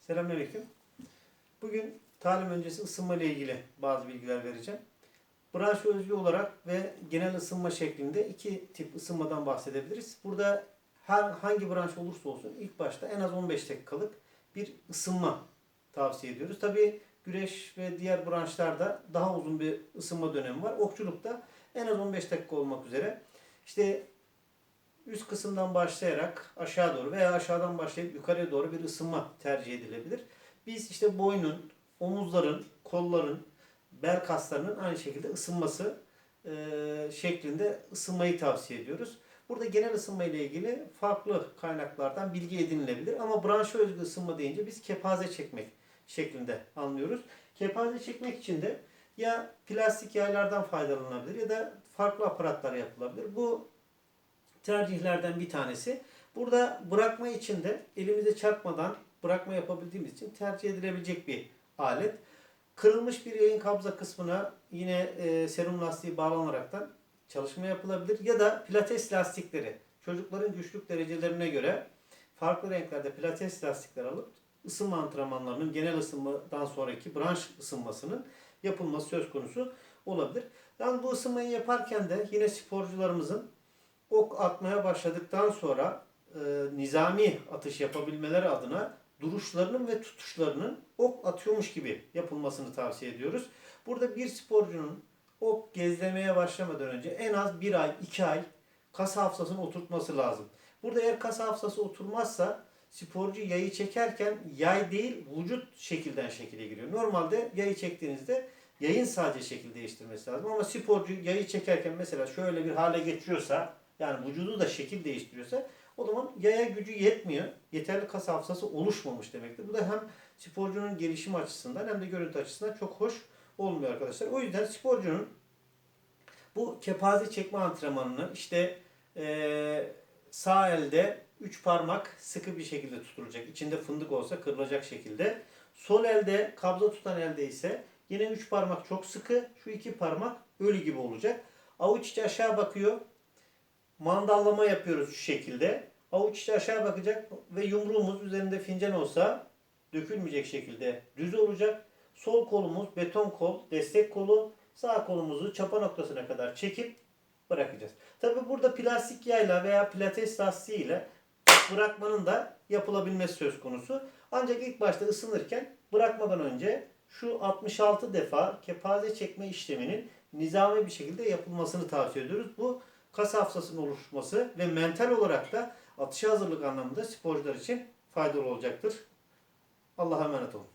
Selamünaleyküm. Bugün talim öncesi ısınma ile ilgili bazı bilgiler vereceğim. Branş özgü olarak ve genel ısınma şeklinde iki tip ısınmadan bahsedebiliriz. Burada her hangi branş olursa olsun ilk başta en az 15 dakikalık bir ısınma tavsiye ediyoruz. Tabii güreş ve diğer branşlarda daha uzun bir ısınma dönemi var. Okçulukta en az 15 dakika olmak üzere işte üst kısımdan başlayarak aşağı doğru veya aşağıdan başlayıp yukarıya doğru bir ısınma tercih edilebilir. Biz işte boynun, omuzların, kolların, bel kaslarının aynı şekilde ısınması e, şeklinde ısınmayı tavsiye ediyoruz. Burada genel ısınma ile ilgili farklı kaynaklardan bilgi edinilebilir. Ama branşa özgü ısınma deyince biz kepaze çekmek şeklinde anlıyoruz. Kepaze çekmek için de ya plastik yaylardan faydalanabilir ya da farklı aparatlar yapılabilir. Bu tercihlerden bir tanesi. Burada bırakma için de elimize çarpmadan bırakma yapabildiğimiz için tercih edilebilecek bir alet. Kırılmış bir yayın kabza kısmına yine e, serum lastiği bağlanaraktan çalışma yapılabilir. Ya da pilates lastikleri çocukların güçlük derecelerine göre farklı renklerde pilates lastikler alıp ısınma antrenmanlarının genel ısınmadan sonraki branş ısınmasının yapılması söz konusu olabilir. Yani bu ısınmayı yaparken de yine sporcularımızın ok atmaya başladıktan sonra e, nizami atış yapabilmeleri adına duruşlarının ve tutuşlarının ok atıyormuş gibi yapılmasını tavsiye ediyoruz. Burada bir sporcunun ok gezlemeye başlamadan önce en az bir ay, iki ay kas hafızasını oturtması lazım. Burada eğer kas hafızası oturmazsa sporcu yayı çekerken yay değil vücut şekilden şekile giriyor. Normalde yayı çektiğinizde yayın sadece şekil değiştirmesi lazım ama sporcu yayı çekerken mesela şöyle bir hale geçiyorsa yani vücudu da şekil değiştiriyorsa o zaman yaya gücü yetmiyor. Yeterli kas hafızası oluşmamış demektir. Bu da hem sporcunun gelişim açısından hem de görüntü açısından çok hoş olmuyor arkadaşlar. O yüzden sporcunun bu kepaze çekme antrenmanını işte eee, sağ elde 3 parmak sıkı bir şekilde tutulacak. İçinde fındık olsa kırılacak şekilde. Sol elde kabza tutan elde ise yine 3 parmak çok sıkı. Şu iki parmak ölü gibi olacak. Avuç içi aşağı bakıyor mandallama yapıyoruz şu şekilde. Avuç içi aşağı bakacak ve yumruğumuz üzerinde fincan olsa dökülmeyecek şekilde düz olacak. Sol kolumuz beton kol, destek kolu, sağ kolumuzu çapa noktasına kadar çekip bırakacağız. Tabi burada plastik yayla veya pilates lastiğiyle bırakmanın da yapılabilmesi söz konusu. Ancak ilk başta ısınırken bırakmadan önce şu 66 defa kepaze çekme işleminin nizami bir şekilde yapılmasını tavsiye ediyoruz. Bu kas hafızasının oluşması ve mental olarak da atışa hazırlık anlamında sporcular için faydalı olacaktır. Allah'a emanet olun.